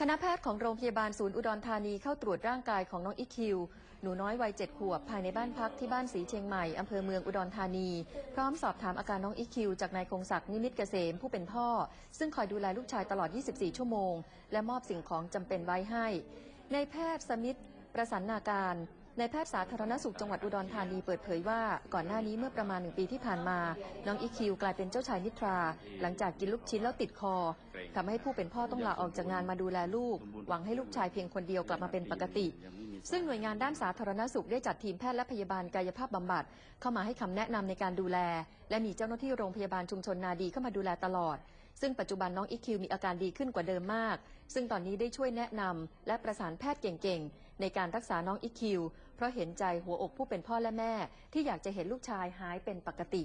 คณะแพทย์ของโรงพยาบาลศูนย์อุดรธานีเข้าตรวจร่างกายของน้องอีคิว หนูน้อยวัยเจ็ดขวบ ภายในบ้านพักที่บ้านสีเชียงใหม่ อำเภอเมืองอุดรธานี พร้อมสอบถามอาการน้องอีคิว จากนายคงศักดิ์นิมิตเกษมผู้เป็นพ่อ ซึ่งคอยดูแลลูกชายตลอด 24 ชั่วโมง และมอบสิ่งของจำเป็นไว้ให้ ในแพทย์สมิทธประสานนาการ นายแพทย์สาธารณสุขจังหวัดอุดรธานีเปิดเผยว่า ก่อนหน้านี้เมื่อประมาณหนึ่งปีที่ผ่านมา น้องอีคิวกลายเป็นเจ้าชายนิทรา หลังจากกินลูกชิ้นแล้วติดคอทำให้ผู้เป็นพ่อต้องลาออกจากงานมาดูแลลูก หวังให้ลูกชายเพียงคนเดียวกลับมาเป็นปกติ ซึ่งหน่วยงานด้านสาธารณสุขได้จัดทีมแพทย์และพยาบาลกายภาพบำบัด เข้ามาให้คำแนะนำในการดูแล และมีเจ้าหน้าที่โรงพยาบาลชุมชนนาดีเข้ามาดูแลตลอด ซึ่งปัจจุบันน้องอีคิวมีอาการดีขึ้นกว่าเดิมมาก ซึ่งตอนนี้ได้ช่วยแนะนำและประสานแพทย์เก่งๆ ในการรักษาน้องอีคิวเพราะเห็นใจหัวอกผู้เป็นพ่อและแม่ ที่อยากจะเห็นลูกชายหายเป็นปกติ